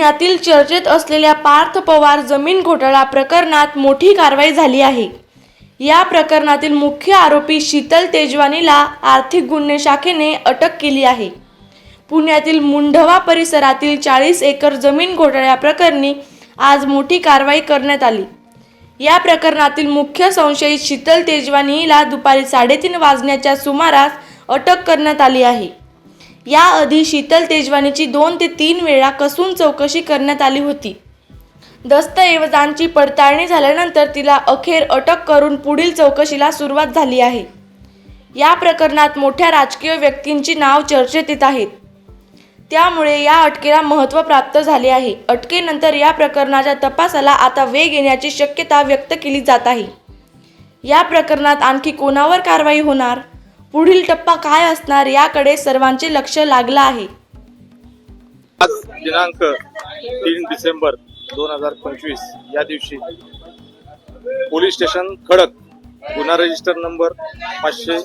पुण्यातील चर्चेत असलेल्या पार्थ पवार जमीन घोटाळा प्रकरणात मोठी कारवाई झाली आहे. या प्रकरणातील मुख्य आरोपी शीतल तेजवानीला आर्थिक गुन्हे शाखेने अटक केली आहे. पुण्यातील मुंढवा परिसरातील चाळीस एकर जमीन घोटाळ्याप्रकरणी आज मोठी कारवाई करण्यात आली. या प्रकरणातील मुख्य संशयित शीतल तेजवानीला दुपारी साडेतीन वाजण्याच्या सुमारास अटक करण्यात आली आहे. याआधी शीतल तेजवानीची दोन ते तीन वेळा कसून चौकशी करण्यात आली होती. दस्तऐवजांची पडताळणी झाल्यानंतर तिला अखेर अटक करून पुढील चौकशीला सुरुवात झाली आहे. या प्रकरणात मोठ्या राजकीय व्यक्तींची नाव चर्चेत येत आहेत. त्यामुळे या अटकेला महत्त्व प्राप्त झाले आहे. अटकेनंतर या प्रकरणाच्या तपासाला आता वेग येण्याची शक्यता व्यक्त केली जात आहे. या प्रकरणात आणखी कोणावर कारवाई होणार? पुढील टप्पा काय असणार याकडे सर्वांचे लक्ष लागलं आहे. आज दिनांक तीन डिसेंबर दोन हजार पंचवीस या दिवशी पोलीस स्टेशन खडक गुन्हा रजिस्टर नंबर पाचशे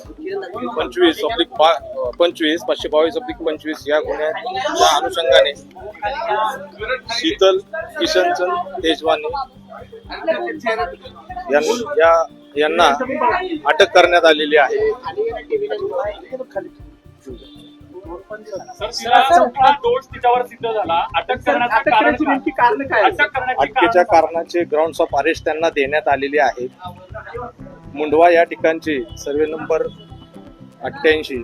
पंचवीस ऑब्लिक बा पंचवीस पाचशे बावीस ऑब्लिक पंचवीस या गुन्ह्याच्या अनुषंगाने शीतल किशनचंद तेजवानी यां- या यांना अटक करण्यात आलेली आहे सर तिला चौथा दोष तिच्यावर सिद्ध झाला अटक करण्याचं अटक कारण करण्याची काय? नेमकी कारण काय आहेत? अटक करण्याची अटकेच्या कारण कारणाचे ग्राउंड्स ऑफ अरेस्ट त्यांना देण्यात आलेले आहेत मुंडवा या ठिकाणची सर्वे नंबर अठ्ठ्याऐंशी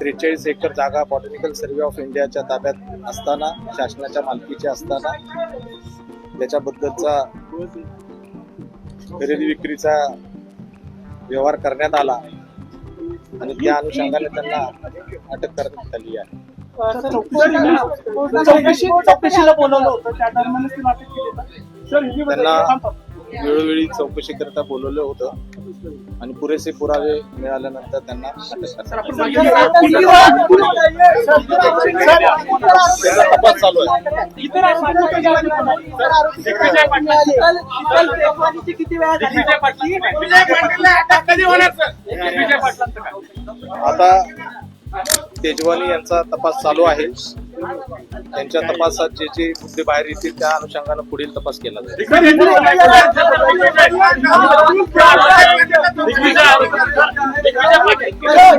त्रेचाळीस एकर जागा बॉटनिकल सर्वे ऑफ इंडियाच्या ताब्यात असताना शासनाच्या मालकीची असताना त्याच्याबद्दलचा खरेदी विक्रीचा व्यवहार करण्यात आला. आणि त्या अनुषंगाने त्यांना अटक करण्यात आली आहे. चौकशी चौकशीला बोलवलं होतं. त्या दरम्यानच ती अटक केली का? सर त्यांना वेळोवेळी चौकशी करता बोलवलं होतं. आणि पुरेसे पुरावे मिळाल्यानंतर त्यांना तपास चालू आहे आता तेजवानी यांचा तपास चालू आहे. त्यांच्या तपासात जे जे मुद्दे बाहेर येतील त्या अनुषंगानं पुढील तपास केला जाईल. आज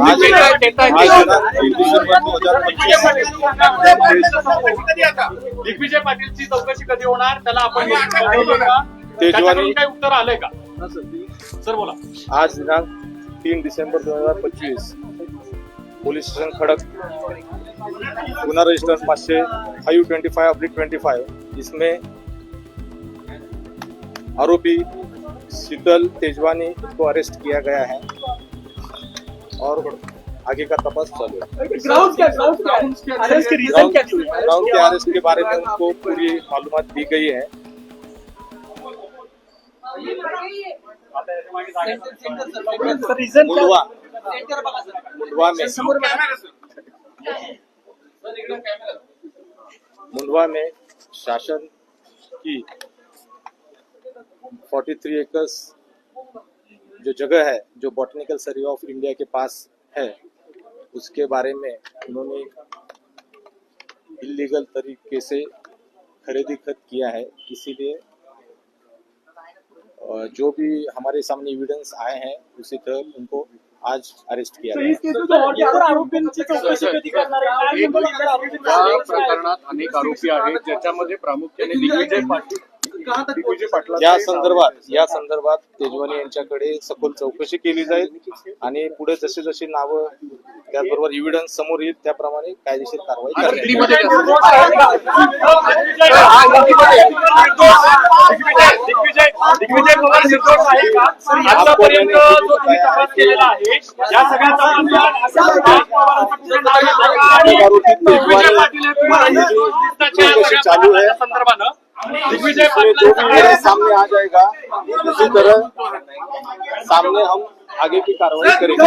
आज दिनांक तीन डिसेंबर दोन हजार पंचवीस. दिग्विजय पाटीलची चौकशी कधी होणार? त्याला आपण उत्तर आलंय का? सर. बोला. आज दिनांक तीन डिसेंबर दोन हजार पच्चीस पोलीस स्टेशन खड़क. गुना रजिस्टर पाँच फाइव ट्वेंटी फाइव अब्लिक ट्वेंटी फाइव इसमें आरोपी शीतल तेजवानी को अरेस्ट किया गया है और आगे का तपास चालू है। ग्राउंड क्या ग्राउंड क्या? अरेस्ट की रीजन क्या थी ग्राउंड के अरेस्ट के बारे में उनको पूरी मालूम दी गई है। मुंडवा मुंडवा में। मुंडवा में शासन की 43 एकर्स जो जगह है, जो बॉटनिकल सर्वे ऑफ़ इंडिया के पास है, उसके बारे में उन्होंने इलीगल तरीके से खरीदी खत किया है। इसीलिए जो भी हमारे सामने एविडेंस आए हैं, उसी तरह उनको आज अरेस्ट किया गया। इतर आरोपींची चौकशी कधी करणार या? प्रकरणात अनेक आरोपी आहेत ज्याच्यामध्ये प्रामुख्याने दिग्विजय पाटील या संदर्भात या संदर्भात तेजवानी यांच्याकडे सखोल चौकशी केली जाईल आणि पुढे जसे जसे नावं त्याचबरोबर एव्हिडन्स समोर येईल त्याप्रमाणे कायदेशीर कारवाई. दिग्विजय दिग्विजय पवार निर्दोष आहे का? आतापर्यंत जो तुम्ही तपास केलेला आहे या सगळ्या दिग्विजय पाटील तुम्हाला चालू संदर्भानं. दिग्विजय पाटील सामने आ जाएगा उसी तरह सामने हम आगे की कार्रवाई करेंगे.